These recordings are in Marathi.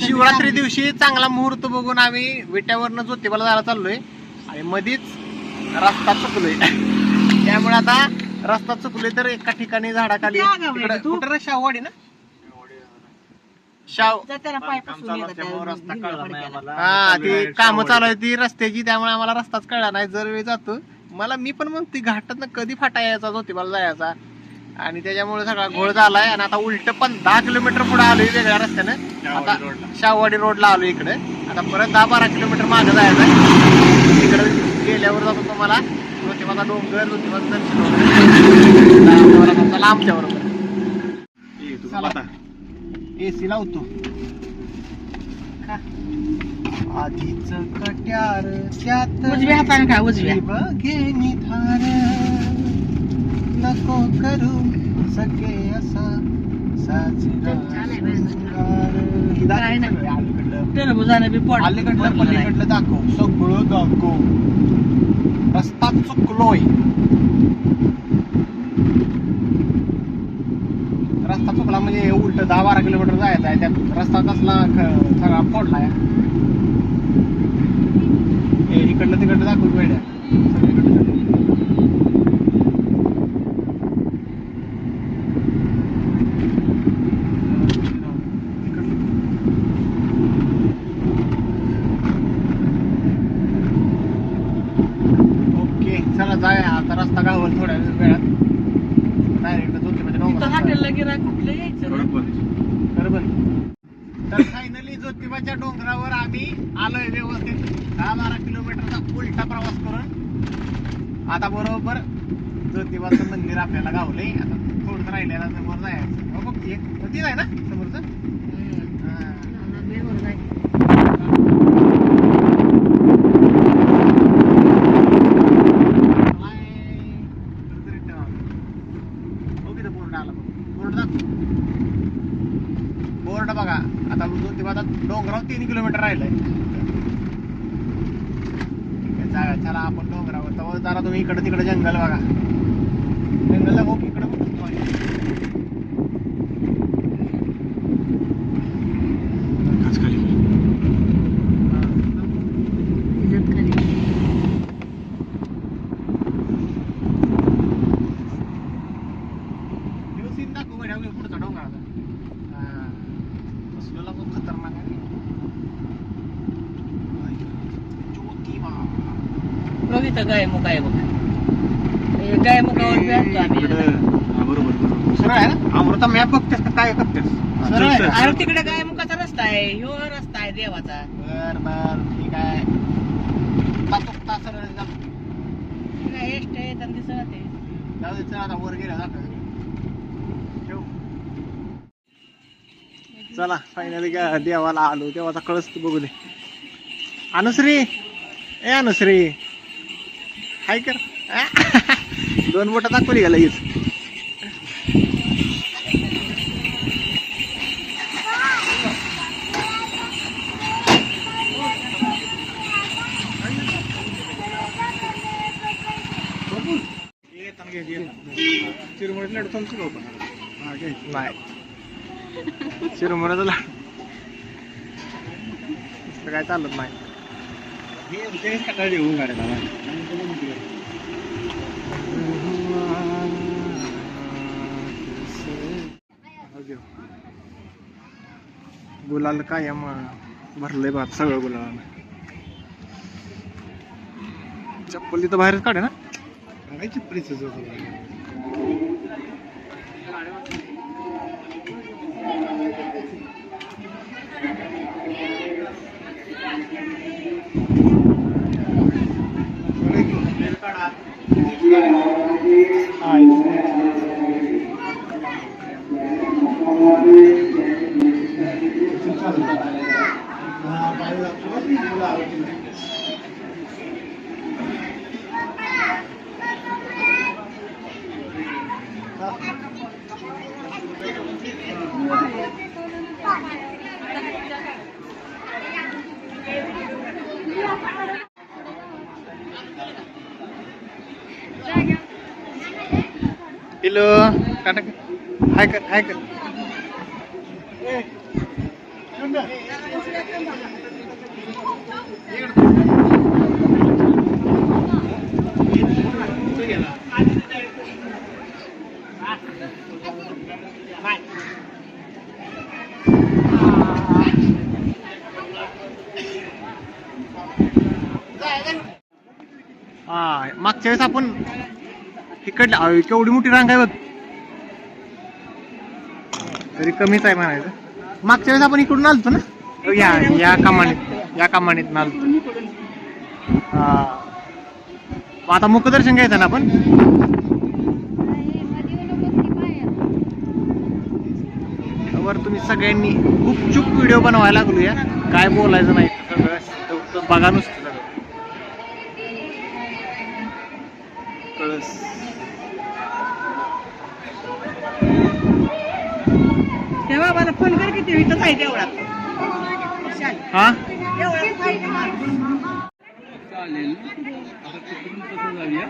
शिवरात्री दिवशी चांगला मुहूर्त बघून आम्ही विट्यावरनं ज्योतिबाला जायला चाललोय. आणि मधीच रस्ता चुकलोय. त्यामुळे आता रस्ता चुकलोय तर एका ठिकाणी झाडाखाली तू? कुठं रे? शाहूवाडी ना? पायपासून येतात त्या फडक्याला. हा ती आहे कामं. चालू आहे ती रस्त्याची त्यामुळे आम्हाला रस्ताच कळला नाही. जर वेळ जातो मला मी पण मग ती घाटात कधी फाटा यायचा ज्योतिबाला जायचा? आणि त्याच्यामुळे सगळा घोळ झालाय आणि आता उलट पण दहा किलोमीटर पुढे आलोय वेगळ्या रस्त्यानं. आता शाहूवाडी रोडला. आलो इकडे. आता परत दहा बारा किलोमीटर मागे जायचं तिकडे गेल्यावर जातो तुम्हाला. ज्योतिबाचा डोंगर ज्योतिबाचं दर्शन आता आमच्या बरोबर. बता. एसी लावतो आधीच कट्यार त्यात उजव्या हाताने खा उजव्या. बघे निधार. नको करू सके असा काय अलीकडलं. दाखव. सगळं दाखव. रस्ता चुकलोय. रस्ता म्हणजे उलट दहा बारा किलोमीटर जायचं आहे त्यात रस्ता कसला ख- सगळा फोडला हे इकडलं तिकडलं दाखवून वेड्या. सगळीकडलं ओके चला जाय आता रस्ता गावल थोड्या वेळात. डायरेक्ट ज्योतिबाच्या इथं डोंगरात हॉटेलला गिराय कुठलं यायचं रे? बरोबर. तर फायनली ज्योतिबाच्या डोंगरावर आम्ही आलोय व्यवस्थित दहा बारा किलोमीटरचा उलटा प्रवास करून आता बरोबर ज्योतिबाचं मंदिर आपल्याला गावलंय आता थोडं राहिलेलं समोर जायचं हो बघ एक तीच आहे ना समोरचं. हा. बेवर जाय. बोर्ड बघा आता ज्योतिबा आता डोंगरावर तीन किलोमीटर राहिलंय. ठीक आहे, चला आपण डोंगरावर. तर जरा तुम्ही इकडं तिकडं जंगल बघा. जंगल हो इकडं खास खाली. इज्जत खाली. सीन दाखव गड्या, हो, पुढचा डोंगराचा हा. कसलेला पण खतरनाक आहे ज्योतिबा बघ इथं गाय मुका आहे बघ गाय मुकावर बी आणतो आम्ही इकडं. बरोबर बरोबर. सरळ आहे ना? अमृता मॅप बघतेस का? काय बघतेस सरळ आहे. अरे तिकडे गाय मुकाचा रस्ता आहे? ह्यो रस्ता आहे देवाचा. बर बर ठीक आहे. चुकता सरळ जाऊ. काय एस्ट आहे त्यांनी जाऊ दे, चल आता वर गेला जातं. ठेव. चला फायनली देवाला आलो. देवाचा कळस तू बघू दे. अनुश्री! ए अनुश्री! हाय कर? दोन बोट दाखवली का लगेच चिरमुऱ्याचं लाडू. नाही चिरमुऱ्याचा तसलं काय चालत नाही गुलाल कायम भरलंय भात सगळं गुलाल चप्पल तिथं बाहेरच काढे ना. काय चप्पलीच Hello, kanak, hai kan, hai kan. मागच्या वेळेस आपण इकडल्या केवढी मोठी रांग आहे बघ. तरी कमीच आहे म्हणायचं. मागच्या वेळेस आपण इकडून आलतो ना? या या कमानीत या कमानीत आलतो. हा. मग आता मुखदर्शन घ्यायचं ना आपण? वर तुम्ही सगळ्यांनी गुपचूप व्हिडिओ बनवायला लागलो या. काय बोलायचं नाही सगळं बघा नुसतं. किती इथंच आहे तेवढा हा? चालेल. आता तिकडून कसं जाऊया.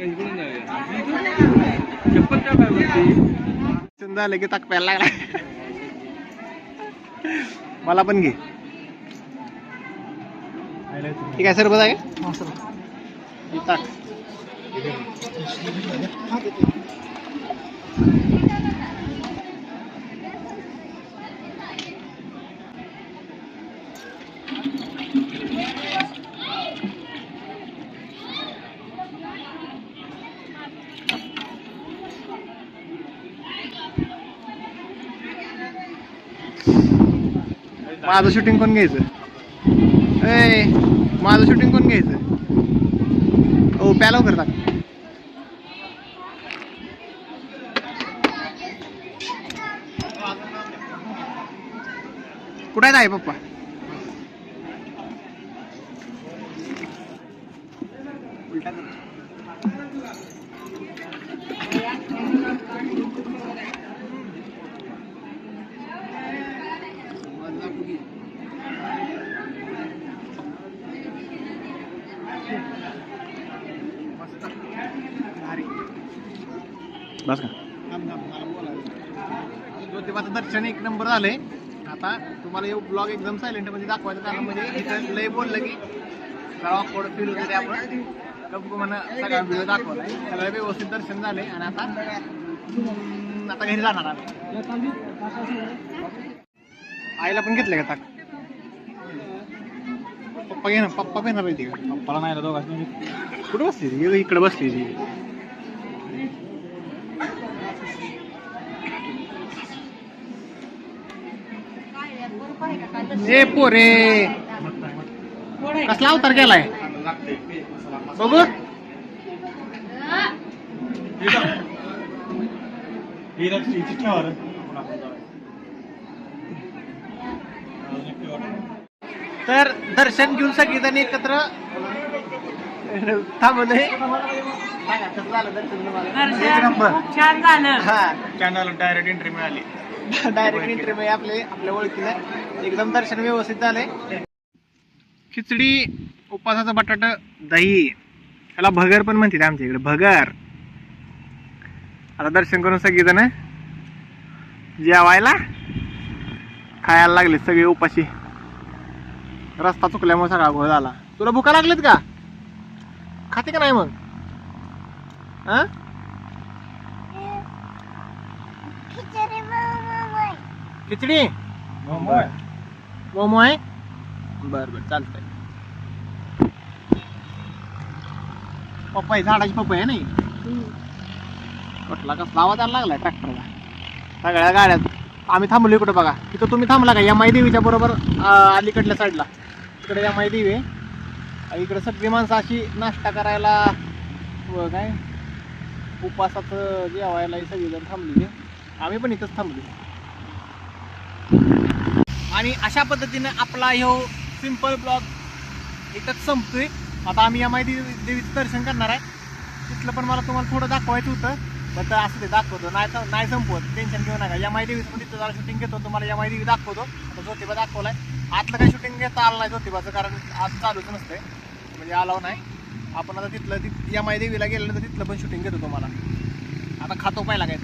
इकडून जाऊया. चप्पल त्या काय वरती झालं की ताक प्यायला लागला. मला पण घे. ठीक आहे हे ताक. माझं शूटिंग कोण घ्यायचं? ए माझं शूटिंग कोण घ्यायचं? ओ प्या लवकर टाक कुठे आहे पप्पा? बस का ज्योतिबाचं दर्शन एक नंबर झालंय. आता तुम्हाला हे ब्लॉग एकदम सायलेंटमध्ये दाखवायचं कारण म्हणजे इथं लय बोललं की जरा ऑकवर्ड फील होते ते आपण. गप्प म्हणा सगळा व्हिडिओ दाखवलाय. सगळं व्यवस्थित दर्शन झालंय. आणि आता आता घरी जाणार आम्ही. आईला पण घेतलं का ताक? पप्पा घे ना पप्पा घेणार आहे तिकडे. पप्पाला नाही दोघा कुठं बसली इकडे बसली ती. ए पोरे. कसला अवतार गेलाय बघू. तर दर्शन घेऊन सगळेजण एकत्र झालं दर्शन छान झालं. हा. चॅनल डायरेक्ट एंट्री मिळाली. डायरेक्ट एंट्री मिळाली आपले आपल्या ओळखीला एकदम दर्शन व्यवस्थित झाले खिचडी उपासाचा बटाट दही. त्याला भगर पण म्हणते आमच्या इकडे भगर. आता दर्शन करून सगळीजण जेवायला खायला लागले सगळे उपाशी. रस्ता चुकल्यामुळे सगळा घोळ झाला. तुला भुका लागलीत का? खाते का नाही मग? हा? खिचडी मोमो आहे बर बर चालतंय. पप्पा झाडाची पप्पा आहे नाही कुठला कसला आवाज यायला लागलाय ट्रॅक्टरला सगळ्या गाड्यात आम्ही थांबलो इकडे बघा? तिथं तुम्ही थांबला का? यमाई देवीच्या बरोबर अलीकडल्या साईडला इकडे यमाई देवी आहे. इकडे सगळी माणसं अशी नाश्ता करायला व काय? उपासाचं जेवायला सगळेजण थांबलेले आम्ही पण इथंच थांबलो आणि अशा पद्धतीनं आपला ह्यो सिंपल ब्लॉग इथंच संपतोय. आता आम्ही यमाई देवी देवीचं दर्शन करणार आहे. तिथलं पण मला तुम्हाला थोडं दाखवायचं होतं पण तर असं ते दाखवतो. नाही तर नाही संपवत. टेन्शन घेऊ नका. यमाई देवीचं पण तिथं जरा शूटिंग घेतो. तुम्हाला यमाई देवी दाखवतो. आता ज्योतिबा दाखवलाय. आतलं काही शूटिंग घेता आलं नाही ज्योतिबाचं कारण आज चालूच नसतंय. म्हणजे आलाव नाही. आपण आता तिथलं तिथ यमाई देवीला गेलं तर तिथलं पण शूटिंग घेतो तुम्हाला. आता खातो पाहिला काय